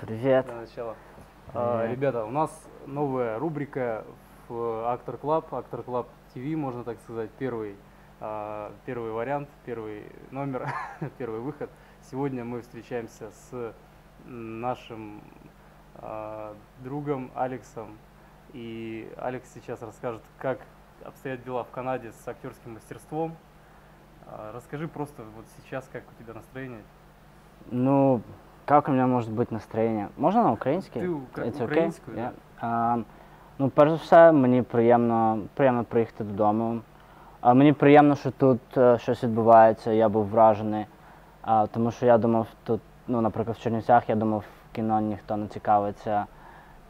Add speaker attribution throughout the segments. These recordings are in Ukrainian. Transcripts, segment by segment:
Speaker 1: привет. Для начала. А, ребята, у нас новая рубрика в Актор Клаб, Актор Клаб ТВ, можно так сказать, первый, а, первый вариант, первый номер, первый выход. Сегодня мы встречаемся с нашим а, другом Алексом. И Алекс сейчас расскажет, как обстоят дела в Канаде с актерским мастерством. А, Расскажи просто вот сейчас, как у тебя настроение.
Speaker 2: Ну, как у меня может бути настроєння? Можна на українській?
Speaker 1: Ти
Speaker 2: It's okay?
Speaker 1: українською,
Speaker 2: Yeah. А, ну, перш за все, мені приємно, приємно приїхати додому. А, мені приємно, що тут е, щось відбувається, я був вражений. А, тому що я думав, тут, ну, наприклад, в Чернівцях, я думав, в кіно ніхто не цікавиться.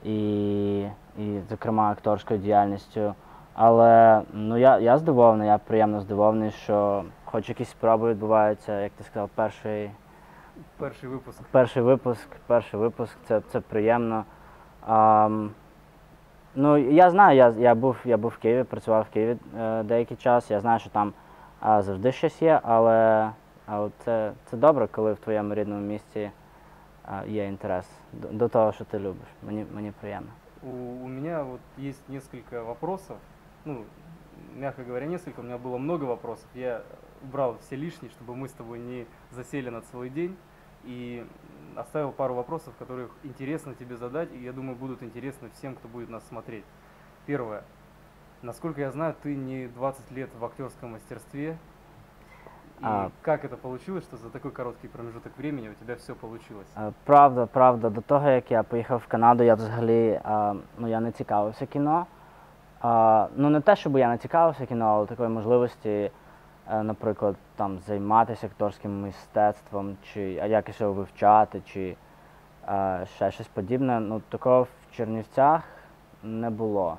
Speaker 2: І, і зокрема, акторською діяльністю. Але ну, я, я здивований, я приємно здивований, що хоч якісь спроби відбуваються, як ти сказав, перший.
Speaker 1: Перший випуск.
Speaker 2: Перший випуск, перший випуск, це, це приємно. Ам, ну, я знаю, я, я, був, я був в Києві, працював в Києві е, деякий час. Я знаю, що там а, завжди щось є, але, але це, це добре, коли в твоєму рідному місті а, є інтерес до, до того, що ти любиш. Мені, мені приємно.
Speaker 1: У, у вот есть несколько вопросов. Ну, мягко говоря, несколько. У меня было много вопросов. Я убрал все лишние, чтобы мы с тобой не засели на целый день. И оставил пару вопросов, которых интересно тебе задать, и я думаю, будут интересны всем, кто будет нас смотреть. Первое. Насколько я знаю, ты не 20 лет в актерском мастерстве. И
Speaker 2: А.
Speaker 1: как это получилось, что за такой короткий промежуток времени у тебя все получилось?
Speaker 2: Е, Правда, правда. До того, як я поїхав в Канаду, я взагалі е, ну, я не цікавився кіно. Ну, не те, щоб я не цікавився кіно, але такої можливості, е, наприклад, там, займатися акторським мистецтвом, чи якось його вивчати, чи е, ще щось подібне. Ну, такого в Чернівцях не було.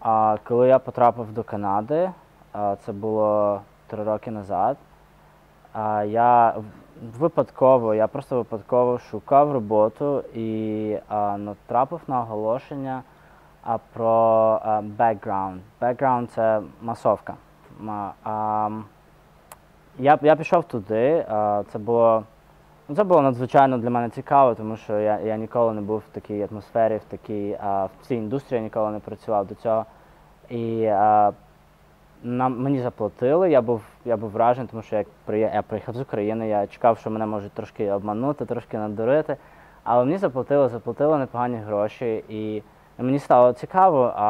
Speaker 2: А коли я потрапив до Канади, е, це було три роки назад. Я випадково, я просто випадково шукав роботу і натрапив на оголошення а, про а, background. Background – це масовка. Я, я пішов туди. Це було. Ну, це було надзвичайно для мене цікаво, тому що я, я ніколи не був в такій атмосфері, в такій в цій індустрії ніколи не працював до цього. І нам, мені заплатили, я був, я був вражений, тому що я, я приїхав з України, я чекав, що мене можуть трошки обманути, трошки надурити. Але мені заплатили, заплатили непогані гроші, і мені стало цікаво. А